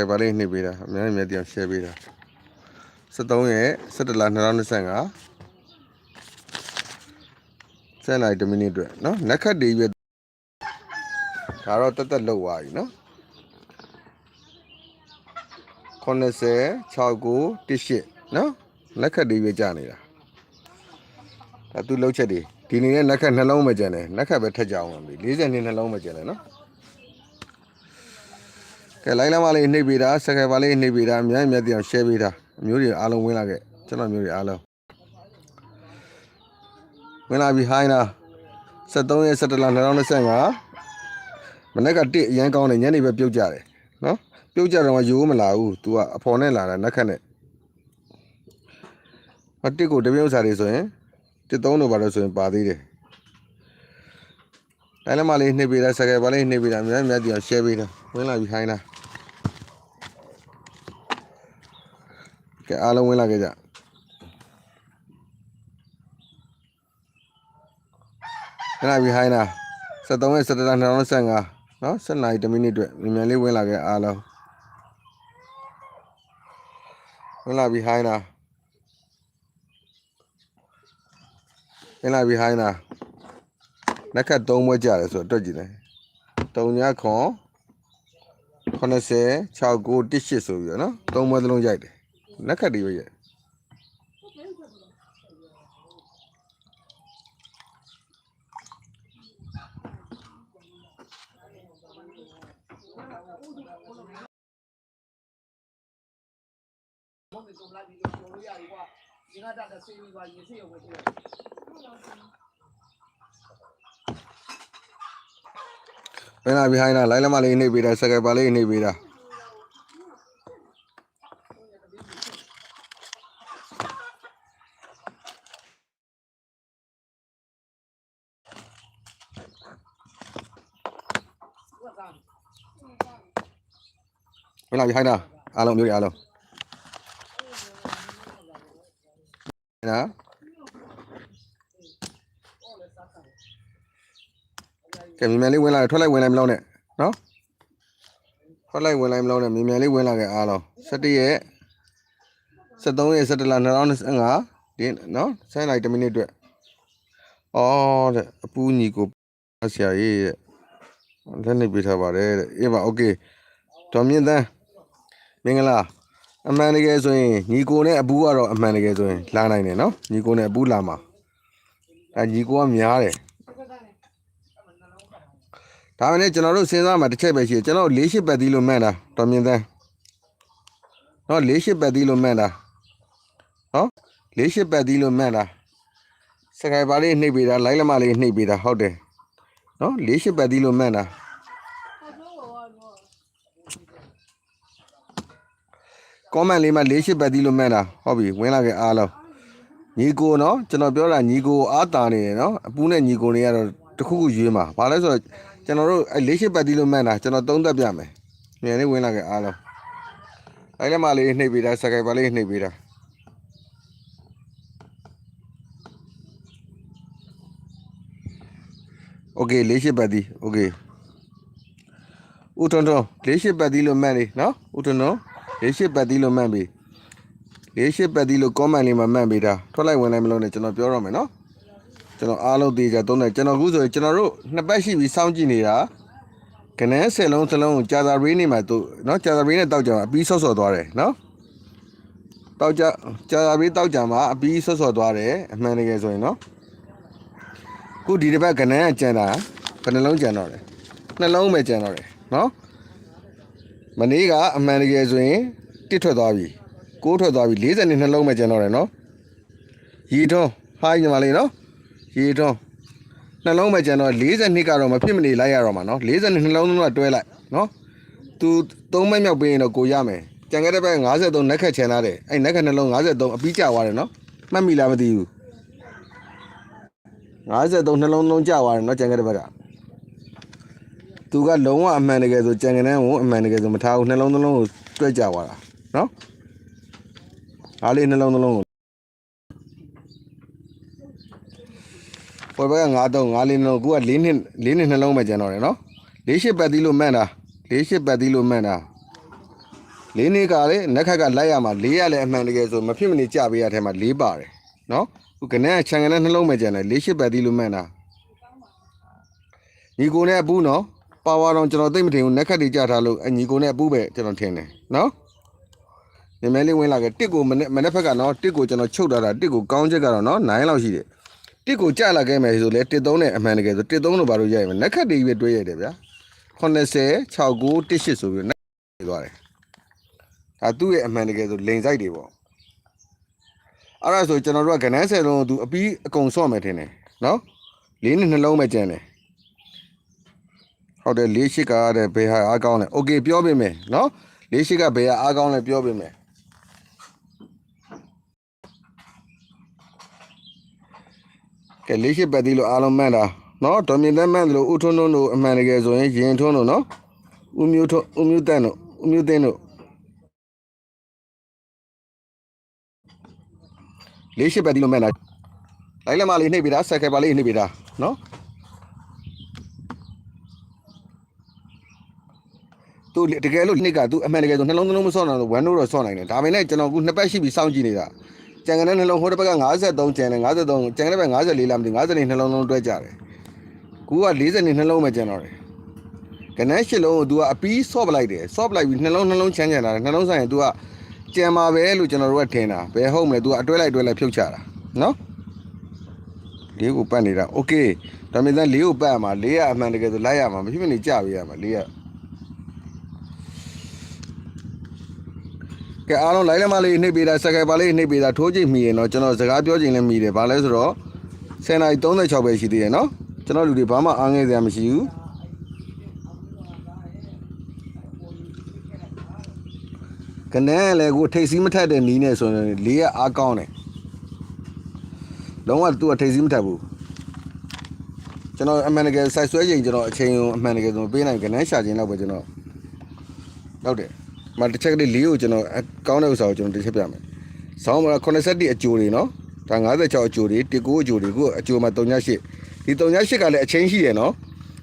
ကဲပါလေးနှိပ်ပေးတာအများကြီးအများတရား share ပေးတာ73ရဲ့17လ2025ဆယ်နိုင်1မိနစ်အတွက်နော်နက်ခတ်တွေရွက်ဒါတော့တက်တက်လောက်သွားပြီနော်90 69 18နော်လက်ခတ်တွေရွက်ကြနေတာဒါသူလှုပ်ချက်တွေဒီနေ့နဲ့လက်ခတ်နှလုံးမကျန်တယ်လက်ခတ်ပဲထက်ကြအောင်ပါပြီ40နှစ်နှလုံးမကျန်တယ်နော်ကဲ လိုက်လာမလေးနှိပ်ပေးတာစကယ်ပါလေးနှိပ်ပေးတာအများကြီးအများတရား share ပေးတာအမျိုးတွေအားလုံးဝင်လာခဲ့ကျွန်တော်မျိုးတွေအားလုံးဝင်လာပြီဟိုင်းနာ73ရက်17လ2025မနေ့ကတစ်အရန်ကောင်းတယ်ညနေပဲပြုတ်ကြတယ်နော်ပြုတ်ကြတော့ရိုးမလာဘူး तू ကအဖော်နဲ့လာတာနက်ခတ်နဲ့အတစ်ကိုတပြုတ်စားတွေဆိုရင်တစ်သုံးတို့ပါလို့ဆိုရင်ပါသေးတယ်တိုင်းလမလေးနှိပ်ပေးတာစကယ်ပါလေးနှိပ်ပေးတာအများကြီးအများတရား share ပေးတာဝင်လာပြီဟိုင်းနာ ကဲအားလုံးဝင်လာခဲ့ကြခဏပြီးဟိုင်းနာ73ရက်17လ2025နော်7နာရီ1မိနစ်အတွက်မြန်မြန်လေးဝင်လာခဲ့အားလုံးဝင်လာပြီးဟိုင်းနာဝင်လာပြီးဟိုင်းနာနက်ခတ်3ဘွဲကြတယ်ဆိုတော့တွက်ကြည့်လိုက်3ညခွန်80 69 18ဆိုပြီးတော့နော်3ဘွဲသလုံးရိုက်တယ် နက်ခတ်တွေပဲရဲ့ဘယ်လာ behind လာလိုက်လမလေးနှိပ်ပေးတာစကယ်ပါလေးနှိပ်ပေးတာ ဘယ်လာ behind လာအားလုံးမျိုးတွေအားလုံးနော်ကဲမြန်မြန်လေးဝင်လာတယ်ထွက်လိုက်ဝင်လိုက်မလို့နဲ့နော်ထွက်လိုက်ဝင်လိုက်မလို့နဲ့မြန်မြန်လေးဝင်လာခဲ့အားလုံး17ရက်73ရက်17လ2025ဒီနော်7နိုင်1မိနစ်အတွက်အော်တဲ့အပူညီကိုဆရာကြီးရဲ့လက်နေပေးထားပါတယ်တဲ့အေးပါโอเคဒေါ်မြင့်တန်း မင်္ဂလာအမှန်တကယ်ဆိုရင်ညီကိုနဲ့အပူကတော့အမှန်တကယ်ဆိုရင်လာနိုင်တယ်နော်ညီကိုနဲ့အပူလာမှာအဲညီကိုကများတယ်ဒါမှလည်းကျွန်တော်တို့စဉ်းစားမှာတစ်ချက်ပဲရှိတယ်ကျွန်တော်၄ရှစ်ပတ်သီးလို့မှန်းတာတော်မြင်သန်းနော်၄ရှစ်ပတ်သီးလို့မှန်းတာနော်၄ရှစ်ပတ်သီးလို့မှန်းတာစကိုင်ပါလေးနှိပ်ပေးတာလိုက်လမလေးနှိပ်ပေးတာဟုတ်တယ်နော်၄ရှစ်ပတ်သီးလို့မှန်းတာ ကွန်မန့်လေးမှာ၄ရှစ်ပတ်သီးလို့မှန်းတာဟုတ်ပြီဝင်လာခဲ့အားလုံးညီကိုနော်ကျွန်တော်ပြောတာညီကိုအားတာနေတယ်နော်အပူနဲ့ညီကိုတွေကတော့တစ်ခုခုရွေးမှာဘာလဲဆိုတော့ကျွန်တော်တို့အဲလေးရှိပတ်တီးလို့မှန်းတာကျွန်တော်သုံးသက်ပြမယ်။မြန်လေးဝင်လာခဲ့အားလုံး။အဲလည်းမလေးနှိပ်ပေးတာစကိုင်ပါလေးနှိပ်ပေးတာ။ Okay လေးရှိပတ်တီး Okay ။ဦးထွန်းထွန်းလေးရှိပတ်တီးလို့မှန်းနေနော်။ဦးထွန်းထွန်း လေးရှစ်ပတ်သီးလို့မှတ်ပြီလေးရှစ်ပတ်သီးလို့ comment လေးမှာမှတ်ပြီဒါထွက်လိုက်ဝင်လိုက်မလို့နဲ့ကျွန်တော်ပြောတော့မယ်နော်ကျွန်တော်အားလုံးတေးကြသုံးတယ်ကျွန်တော်ခုဆိုရင်ကျွန်တော်တို့နှစ်ပတ်ရှိပြီစောင့်ကြည့်နေတာကနဲဆယ်လုံးစလုံးကိုကြာသာရေးနေမှာသူနော်ကြာသာရေးနဲ့တောက်ကြမှာအပြီးဆော့ဆော့သွားတယ်နော်တောက်ကြကြာသာရေးတောက်ကြမှာအပြီးဆော့ဆော့သွားတယ်အမှန်တကယ်ဆိုရင်နော်ခုဒီတစ်ပတ်ကနဲကကြံတာဘယ်နှလုံးကြံတော့လဲနှလုံးပဲကြံတော့တယ်နော် မနေ့ကအမှန်တကယ်ဆိုရင်တစ်ထွက်သွားပြီကိုးထွက်သွားပြီ40နှစ်နှလုံးပဲကျန်တော့တယ်နော်ရေထွန်းဟိုင်းညီမလေးနော်ရေထွန်းနှလုံးပဲကျန်တော့40နှစ်ကတော့မဖြစ်မနေလိုက်ရတော့မှာနော်40နှစ်နှလုံးလုံးကတွဲလိုက်နော်သူ3ဘက်မြောက်ပေးရင်တော့ကိုရမယ်ကြံခဲ့တဲ့ဘက်53နက်ခက်ချန်လာတယ်အဲ့နက်ခက်နှလုံး53အပြီးကျသွားတယ်နော်မှတ်မိလားမသိဘူး53နှလုံးလုံးကျသွားတယ်နော်ကြံခဲ့တဲ့ဘက်က သူကလုံးဝအမှန်တကယ်ဆိုကြံခဲ့တဲ့ကိုအမှန်တကယ်ဆိုမထားဘူးနှလုံးသလုံးကိုတွဲကျသွားတာနော်အားလေးနှလုံးသလုံးကိုပေါ်ဘက်က93 94လုံးကူက4နှစ်4နှစ်နှလုံးပဲကျန်တော့တယ်နော်4ရှစ်ပတ်သီးလို့မှန်တာ4ရှစ်ပတ်သီးလို့မှန်တာလေးနှစ်ကလည်းနက်ခတ်ကလိုက်ရမှာလေးရလည်းအမှန်တကယ်ဆိုမဖြစ်မနေကြပေးရတဲ့မှာလေးပါတယ်နော်ခုကနေ့ခြံကနဲ့နှလုံးမဲ့ကျန်တယ်လေးရှစ်ပတ်သီးလို့မှန်တာညီကိုနဲ့အပူနော် ပါဝါတော့ကျွန်တော်သိမထင်ဘူးနက်ခတ်တွေကြထားလို့အညီကိုနဲ့အပူပဲကျွန်တော်ထင်တယ်နော်နည်းနည်းလေးဝင်လာခဲ့တစ်ကိုမနေ့မနေ့ဖက်ကနော်တစ်ကိုကျွန်တော်ချုပ်ထားတာတစ်ကိုကောင်းချက်ကတော့နော်9လောက်ရှိတယ်တစ်ကိုကြလာခဲ့မယ်ဆိုလဲတစ်သုံးနဲ့အမှန်တကယ်ဆိုတစ်သုံးလို့ဘာလို့ရိုက်မလဲနက်ခတ်တွေပဲတွေးရတယ်ဗျာ80 69 18ဆိုပြီးနက်ခတ်သွားတယ်ဒါသူ့ရဲ့အမှန်တကယ်ဆိုလိန်ဆိုင်တွေပေါ့အဲ့ဒါဆိုကျွန်တော်တို့ကကနန်းဆယ်လုံးကိုသူအပီးအကုန်ဆော့မယ်ထင်တယ်နော်လေးနဲ့နှလုံးပဲကျန်တယ် ဟုတ်တယ်လေးရှိကတဲ့ဘယ်ဟာအားကောင်းလဲโอเคပြောပေးမယ်နော်လေးရှိကဘယ်ဟာအားကောင်းလဲပြောပေးမယ်ကဲလေးရှိပတ်သေးလို့အားလုံးမှန်တာနော်ဒေါ်မြင့်သက်မှန်တယ်လို့ဥထွန်းထွန်းတို့အမှန်တကယ်ဆိုရင်ရင်ထွန်းတို့နော်ဥမျိုးထွန်းဥမျိုးတန်းတို့ဥမျိုးသိန်းတို့ လေးရှိပဲဒီလိုမဲ့လားလိုက်လက်မလေးနှိပ်ပေးတာဆက်ကယ်ပါလေးနှိပ်ပေးတာနော် သူတကယ်လို့နှိပ်ကသူအမှန်တကယ်ဆိုနှလုံးသလုံးမစောနိုင်တော့ဝမ်းလို့တော့စောနိုင်တယ်ဒါပေမဲ့ကျွန်တော်ကနှစ်ပတ်ရှိပြီစောင့်ကြည့်နေတာကြံကတဲ့နှလုံးဟိုတစ်ဘက်က53ကျန်တယ်53ကျန်တဲ့ဘက်54လားမသိ54နှလုံးလုံးတွဲကြတယ်ကူက40နှလုံးပဲကျန်တော့တယ်ကနန်းရှစ်လုံးကို तू ကအပီးဆော့ပလိုက်တယ်ဆော့ပလိုက်ပြီးနှလုံးနှလုံးချမ်းချမ်းလာတယ်နှလုံးဆိုင်ရင် तू က ကြံပါပဲလို့ကျွန်တော်တို့ကထင်တာဘယ်ဟုတ်မလဲ तू အတွဲလိုက်တွဲလိုက်ဖြုတ်ချတာနော်လေးကိုပတ်နေတာโอเคဒါပေမဲ့လေးကိုပတ်ရမှာလေးကအမှန်တကယ်ဆိုလိုက်ရမှာမဖြစ်မနေကြပေးရမှာလေးက ကဲအားလုံးလိုက်လက်မလေးနှိပ်ပေးတာစကယ်ပါလေးနှိပ်ပေးတာထိုးကြည့်မိရင်တော့ကျွန်တော်စကားပြောချင်လည်းမိတယ်ဘာလဲဆိုတော့10နာရီ36ပဲရှိသေးတယ်နော်ကျွန်တော်လူတွေဘာမှအားငယ်စရာမရှိဘူးကနန်းလည်းကိုထိတ်စီးမထက်တဲ့နီးနဲ့ဆိုရင်လေးကအားကောင်းတယ်လုံးဝသူ့ကထိတ်စီးမထက်ဘူးကျွန်တော်အမှန်တကယ်စိုက်ဆွဲချိန်ကျွန်တော်အချိန်ကိုအမှန်တကယ်ဆိုပေးနိုင်ကနန်းရှာချိန်တော့ပဲကျွန်တော်ဟုတ်တယ် မတစ်ချက်ကလေးလေးကိုကျွန်တော်အကောင်းတဲ့ဥစ္စာကိုကျွန်တော်တစ်ချက်ပြမယ်ဆောင်းမှာ81အကျိုးတွေနော်ဒါ56အကျိုးတွေ19အကျိုးတွေကိုအကျိုးမှာ38ဒီ38ကလည်းအချိန်ရှိရနော်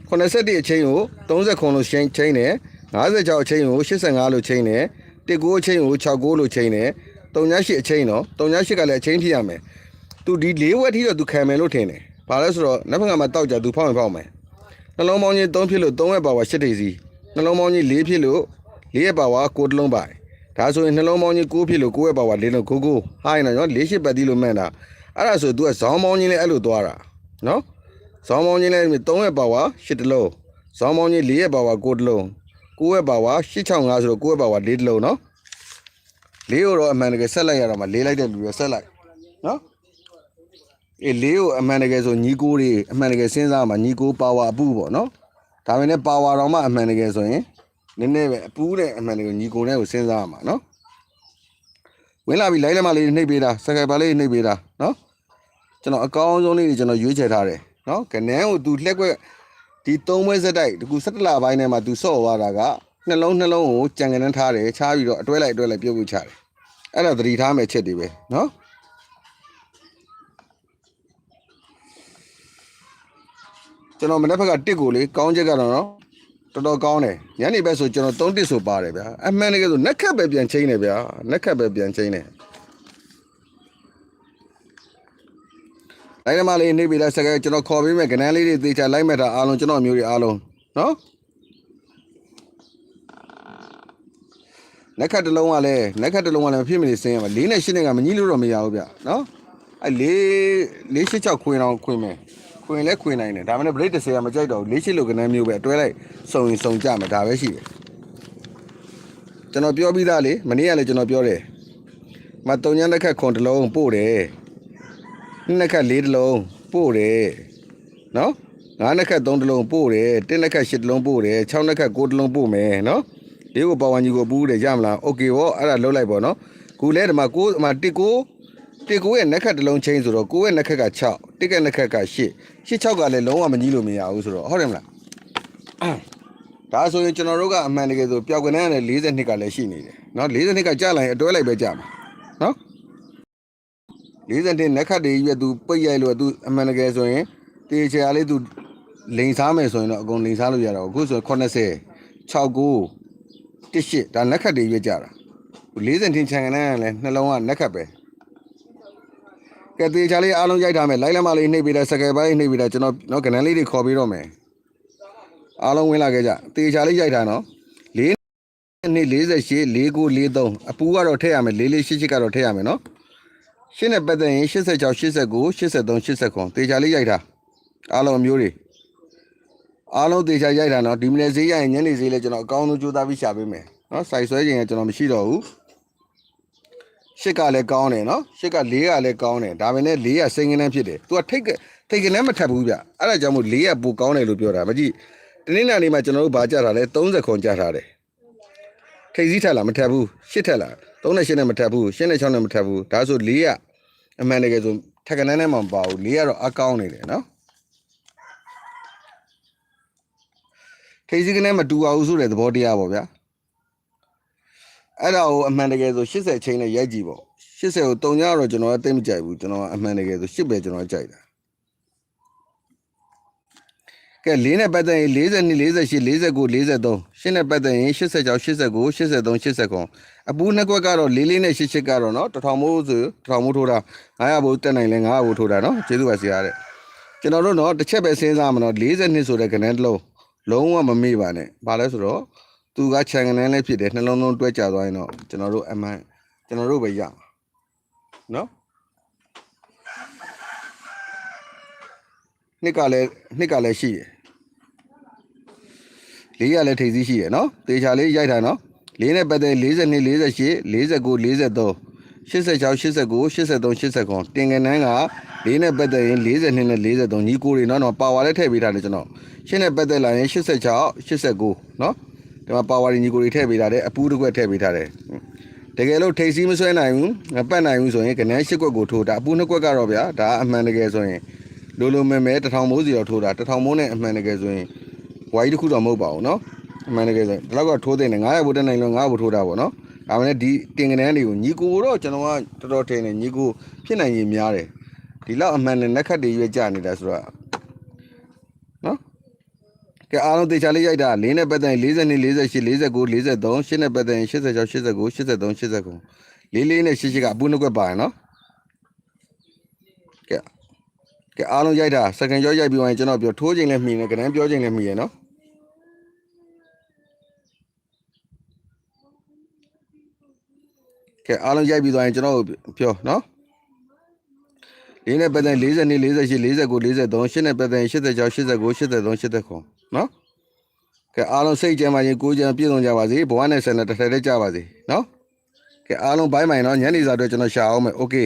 81အချိန်ကို30ခွန်လို့ချိန်ချိန်တယ်56အချိန်ကို85လို့ချိန်တယ်19အချိန်ကို69လို့ချိန်တယ်38အချိန်နော်38ကလည်းအချိန်ဖြစ်ရမယ်သူဒီ၄ဝက်ထိတော့သူခံမယ်လို့ထင်တယ်ဘာလဲဆိုတော့နောက်ဘက်ကမှတောက်ကြသူဖောက်ရင်ဖောက်မယ်နှလုံးပေါင်းကြီး3ဖြစ်လို့3ဝက်ပါဝါ8ထိပ်စီနှလုံးပေါင်းကြီး4ဖြစ်လို့ 4ရက်ပါဝါ9တလုံးပါတယ်ဒါဆိုရင်နှလုံးပေါင်းကြီး9ဖြစ်လို့9ရက်ပါဝါ4လုံး9 9ဟာရင်တော့4ရှစ်ပတ်တီးလို့မှန်တာအဲ့ဒါဆို तू ကဇောင်းပေါင်းကြီးလည်းအဲ့လိုသွားတာနော်ဇောင်းပေါင်းကြီးလည်း3ရက်ပါဝါ8တလုံးဇောင်းပေါင်းကြီး4ရက်ပါဝါ9တလုံး9ရက်ပါဝါ865ဆိုတော့9ရက်ပါဝါ4တလုံးနော်လေးကိုတော့အမှန်တကယ်ဆက်လိုက်ရတော့မှလေးလိုက်တဲ့လူတွေဆက်လိုက်နော်အေးလေးကိုအမှန်တကယ်ဆိုညီကိုတွေအမှန်တကယ်စဉ်းစားမှညီကိုပါဝါအပူပေါ့နော်ဒါပေမဲ့ပါဝါတော့မှအမှန်တကယ်ဆိုရင် နည်းနည်းပဲအပူတဲ့အမှန်တကယ်ညီကိုနဲ့ကိုစဉ်းစားရမှာနော်ဝင်လာပြီလိုက်လက်မလေးနှိပ်ပေးတာစကယ်ပါလေးနှိပ်ပေးတာနော်ကျွန်တော်အကောင်းဆုံးလေးတွေကျွန်တော်ရွေးချယ်ထားတယ်နော်ကနန်းကို तू လှက်ွက်ဒီသုံးဘွဲစက်တိုက်ဒီကူ17လပိုင်းထဲမှာ तू ဆော့သွားတာကနှလုံးနှလုံးကိုကြံကနန်းထားတယ်ချားပြီးတော့အတွဲလိုက်အတွဲလိုက်ပြုတ်ပြုတ်ချတယ်အဲ့ဒါသတိထားမယ့်ချက်တွေပဲနော်ကျွန်တော်မနေ့ဘက်ကတစ်ကိုလေကောင်းချက်ကတော့နော် တော်တော်ကောင်းတယ်ညနေဘက်ဆိုကျွန်တော်3တစ်ဆိုပါတယ်ဗျာအမှန်တကယ်ဆိုနက်ခတ်ပဲပြန်ချင်းတယ်ဗျာနက်ခတ်ပဲပြန်ချင်းတယ်လိုက်ရမလေးနေပြီလားစကဲကျွန်တော်ခေါ်ပေးမယ်ကနန်းလေးတွေသေချာလိုက်မဲ့တာအားလုံးကျွန်တော်မျိုးတွေအားလုံးနော်နက်ခတ်တစ်လုံးကလည်းနက်ခတ်တစ်လုံးကလည်းမဖြစ်မနေစင်းရမှာ၄နဲ့၈နဲ့ကမကြီးလို့တော့မရဘူးဗျနော်အဲ၄၄၈6ခွင်အောင်ခွင်မယ် ခွင်လဲခွင်နိုင်တယ်ဒါမှမဟုတ် break 30ကမကြိုက်တော့ဘူး၄၈လို့ကနန်းမျိုးပဲအတွဲလိုက်စုံရင်စုံကြမယ်ဒါပဲရှိတယ်ကျွန်တော်ပြောပြီးသားလေမနေ့ကလည်းကျွန်တော်ပြောတယ်မတုံညာနက်ခတ်ခွန်တစ်လုံးပို့တယ်နှစ်ခတ်၄တစ်လုံးပို့တယ်နော်ငါးနှစ်ခတ်၃တစ်လုံးပို့တယ်တစ်နှစ်ခတ်၈တစ်လုံးပို့တယ်၆နှစ်ခတ်၉တစ်လုံးပို့မယ်နော်ဒီကိုပါဝန်ကြီးကိုပူးတယ်ရမလားโอเคဗောအဲ့ဒါလှုပ်လိုက်ဗောနော်ခုလဲဒီမှာကိုဒီမှာတစ်ကို တစ်ကိုရဲ့နှစ်ခတ်တစ်လုံးချင်းဆိုတော့ကိုရဲ့နှစ်ခတ်က6တစ်ကနှစ်ခတ်က8 8 6ကလည်းလုံးဝမကြီးလို့မရဘူးဆိုတော့ဟုတ်တယ်မလားဒါဆိုရင်ကျွန်တော်တို့ကအမှန်တကယ်ဆိုပျောက်ကနန်းနဲ့40နှစ်ကလည်းရှိနေတယ်နော်40နှစ်ကကြာလာရင်အတွဲလိုက်ပဲကြာမှာနော်40နှစ်နှစ်ခတ်တွေကြီးပဲသူပိတ်ရိုက်လို့သူအမှန်တကယ်ဆိုရင်တေချာလေးသူလိန်စားမယ်ဆိုရင်တော့အကုန်လိန်စားလို့ရတော့အခုဆို80 69တစ်ရှစ်ဒါနက်ခတ်တွေရွေးကြတာ40ထင်ချန်ကလည်းနှလုံးကနက်ခတ်ပဲ ကဲတေချာလေးအားလုံးရိုက်ထားမယ်လိုက်လက်မလေးနှိပ်ပြီးတဲ့စကယ်ပိုင်းနှိပ်ပြီးတဲ့ကျွန်တော်နော်ကနန်းလေးတွေခေါ်ပြီးတော့မယ်အားလုံးဝင်လာခဲ့ကြတေချာလေးရိုက်ထားနော်4နှစ်48 4943အပူကတော့ထည့်ရမယ်4488ကတော့ထည့်ရမယ်နော်ရှင်းနဲ့ပတ်သက်ရင်86 89 83 89တေချာလေးရိုက်ထားအားလုံးအမျိုးတွေအားလုံးတေချာရိုက်တာနော်ဒီမနေ့ဈေးရရင်ညနေဈေးလဲကျွန်တော်အကောင်းဆုံးကြိုးစားပြီးရှာပေးမယ်နော်စိုက်ဆွဲခြင်းကကျွန်တော်မရှိတော့ဘူး ရှစ်ကလည်းကောင်းတယ်နော်ရှစ်က၄ကလည်းကောင်းတယ်ဒါပေမဲ့၄ကစိန်ကနန်းဖြစ်တယ်သူကထိတ်ကထိတ်ကနန်းမထပ်ဘူးဗျအဲ့ဒါကြောင့်မို့၄ကပိုကောင်းတယ်လို့ပြောတာမကြည့်တနင်္လာနေ့မှာကျွန်တော်တို့ဗာကြတာလဲ30ခွန်ကြထားတယ်ထိတ်စည်းထက်လားမထပ်ဘူးရှစ်ထက်လား3နဲ့8နဲ့မထပ်ဘူး8နဲ့6နဲ့မထပ်ဘူးဒါဆို၄ကအမှန်တကယ်ဆိုထက်ကနန်းနဲ့မှမပါဘူး၄ကတော့အကောင်းနေတယ်နော်ထိတ်စီကနေမတူအောင်ဆိုတဲ့သဘောတရားပေါ့ဗျာ အဲ့ဒါကိုအမှန်တကယ်ဆို80ချင်းနဲ့ရိုက်ကြည့်ပေါ့80ကိုတုံကြတော့ကျွန်တော်ကသိမကြိုက်ဘူးကျွန်တော်ကအမှန်တကယ်ဆို80ပဲကျွန်တော်ကြိုက်တာကဲ၄နဲ့ပတ်သက်ရင်42 48 49 43ရှင်းနဲ့ပတ်သက်ရင်86 89 83 89အပူနှစ်ကွက်ကတော့44နဲ့88ကတော့เนาะတစ်ထောင်မိုးဆိုတစ်ထောင်မိုးထိုးတာ900ဘိုးတက်နိုင်လဲ900ဘိုးထိုးတာเนาะကျေးဇူးပါဆရာတဲ့ကျွန်တော်တို့เนาะတစ်ချက်ပဲစဉ်းစားမလို့42ဆိုတဲ့ကဏ္ဍတစ်လုံး လုံးဝမမေ့ပါနဲ့။ဘာလဲဆိုတော့ သူကခြံကနန်းလေးဖြစ်တယ်နှလုံးလုံးတွဲကြသွားရင်တော့ကျွန်တော်တို့အမှန်ကျွန်တော်တို့ပဲရမှာ။နော်။နှစ်ကလည်းနှစ်ကလည်းရှိတယ်။လေးကလည်းထိပ်စည်းရှိတယ်နော်။တေချာလေးရိုက်တာနော်။လေးနဲ့ပတ်သက်42 48 49 43 86 89 83 89တင်ကနန်းကလေးနဲ့ပတ်သက်ရင်42နဲ့43ညီကိုတွေနော်နော်ပါဝါလည်းထည့်ပေးထားတယ်ကျွန်တော်ရှင်းနဲ့ပတ်သက်လာရင်86 89နော် ဒီမှာပါဝါညီကိုတွေထည့်ပေးထားတယ်အပူတစ်ခွက်ထည့်ပေးထားတယ်တကယ်လို့ထိတ်စီးမဆွဲနိုင်ဘူးမပတ်နိုင်ဘူးဆိုရင်ကနန်း၈ခွက်ကိုထိုးတာအပူနှစ်ခွက်ကတော့ဗျာဒါအမှန်တကယ်ဆိုရင်လိုလိုမဲမဲတစ်ထောင်မိုးစီတော့ထိုးတာတစ်ထောင်မိုးနဲ့အမှန်တကယ်ဆိုရင်ဝိုင်းတစ်ခုတော့မဟုတ်ပါဘူးနော်အမှန်တကယ်ဆိုရင်ဒီလောက်ကထိုးတဲ့နေ900ဘုတ်တက်နိုင်လို့900ဘုတ်ထိုးတာပေါ့နော်ဒါမှလည်းဒီတင်ကနန်းတွေကိုညီကိုတော့ကျွန်တော်ကတော်တော်ထင်တယ်ညီကိုဖြစ်နိုင်ရင်များတယ်ဒီလောက်အမှန်နဲ့လက်ခတ်တွေရွေးကြနေတာဆိုတော့နော် ကဲအားလုံးတေချာလေးရိုက်တာ၄နဲ့ပတ်သက်ရင်42 48 49 43ရှင်းနဲ့ပတ်သက်ရင်86 89 83 89လေးလေးနဲ့ရှင်းရှင်းကအပူနှစ်ကွက်ပါရနော်ကဲကဲအားလုံးရိုက်တာစကန်ကြောရိုက်ပြီးရင်ကျွန်တော်ပြောထိုးချိန်လည်းမှီနေကနန်းပြောချိန်လည်းမှီရနော်ကဲအားလုံးရိုက်ပြီးသွားရင်ကျွန်တော်ပြောနော်လေးနဲ့ပတ်သက်42 48 49 43ရှင်းနဲ့ပတ်သက်86 89 83 89 နော်ကဲအားလုံးစိတ်ကြမ်းပါရင်ကိုယ်ကြမ်းပြည့်စုံကြပါစေဘဝနဲ့ဆန်တဲ့တစ်ထက်တည်းကြပါစေနော်ကဲအားလုံးဘိုင်းမိုင်နော်ညနေစာအတွက်ကျွန်တော်ရှာအောင်မယ်โอเค